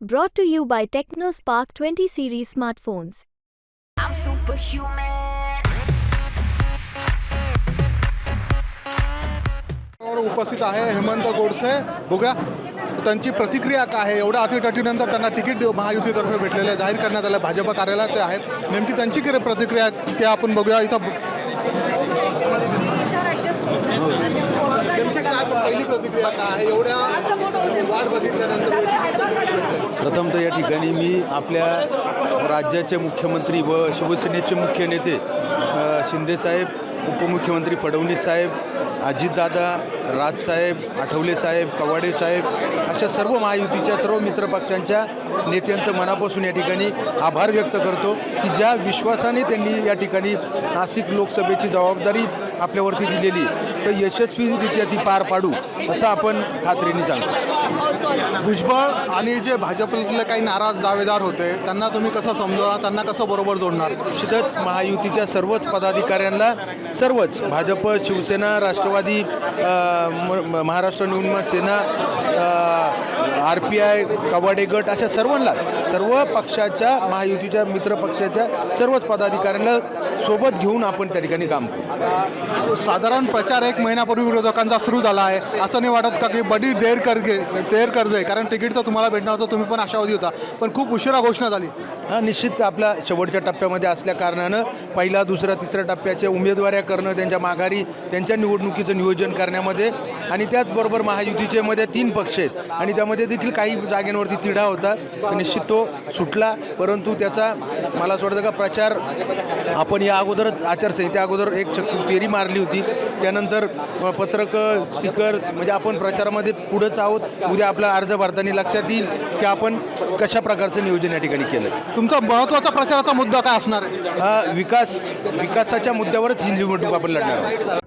Brought to you by TechnoSpark 20 series smartphones. I'm superhuman. वर उपस्थित आहे हेमंत गोडसे. बघूया त्यांची प्रतिक्रिया काय आहे? एवढ्या अटीतटीनंतर त्यांना तिकीट महायुतीतर्फे भेटलेलं आहे. जाहीर करण्यात आलं भाजप कार्यालयात ते आहेत. नेमकी त्यांची किती प्रतिक्रिया ते आपण बघूया इथं. नेमकी काय पहिली प्रतिक्रिया काय आहे? एवढ्या वाट बघितल्यानंतर प्रथम तर या ठिकाणी मी आपल्या राज्याचे मुख्यमंत्री व शिवसेनेचे मुख्य नेते शिंदेसाहेब उपमुख्यमंत्री फडणवीस साहेब अजितदादा राजसाहेब आठवले साहेब कवाडे साहेब अशा सर्व महायुतीच्या सर्व मित्रपक्षांच्या नेत्यांचं मनापासून या ठिकाणी आभार व्यक्त करतो की ज्या विश्वासाने त्यांनी या ठिकाणी नाशिक लोकसभेची जबाबदारी आपल्यावरती दिलेली तर यशस्वीरित्या ती पार पाडू असं आपण खात्रीने सांगतो. भुजबळ आणि जे भाजपतले काही नाराज दावेदार होते त्यांना तुम्ही कसं समजवणार त्यांना कसं बरोबर जोडणार? निश्चितच महायुतीच्या सर्वच पदाधिकाऱ्यांना सर्वच भाजप शिवसेना राष्ट्रवादी महाराष्ट्र निवडणूक Sena R P I Kawade गट अशा सर्वांना सर्व पक्षाच्या महायुतीच्या मित्र पक्षाच्या सर्वच पदाधिकाऱ्यांना सोबत घेऊन आपण त्या ठिकाणी काम करू. साधारण प्रचार एक महिन्यापूर्वी विरोधकांचा सुरू झाला आहे. असं नाही वाटत का की बडी देर कर गे देर कर दे. कारण तिकीट तर तुम्हाला भेटणार होतं तुम्ही पण आशावादी होता. पण खूप उशिरा घोषणा झाली. हा निश्चित आपला शेवटच्या टप्प्यामध्ये असल्या कारणानं पहिला दुसऱ्या तिसऱ्या टप्प्याच्या उमेदवाऱ्या करणं त्यांच्या माघारी त्यांच्या निवडणुकीचं नियोजन करण्यामध्ये आणि त्याचबरोबर महायुतीचे मध्ये तीन पक्ष आहेत. आणि त्यामध्ये देखील काही जागेंवरती तिढा होता. निश्चित तो सुटला. परंतु त्याचा मला असं वाटतं का प्रचार आपण या अगोदरच आचारसंहिते अगोदर एक चक्की फेरी मारली होती. त्यानंतर पत्रकं स्टिकर्स म्हणजे आपण प्रचारामध्ये पुढंच आहोत. उद्या आपला अर्ज भरताना लक्षात येईल की आपण कशा प्रकारचं नियोजन या ठिकाणी केलं तुमचा महत्त्वाचा प्रचाराचा मुद्दा काय असणार हा विकास विकासाच्या मुद्द्यावरच ही निवडणूक आपण लढणार आहोत.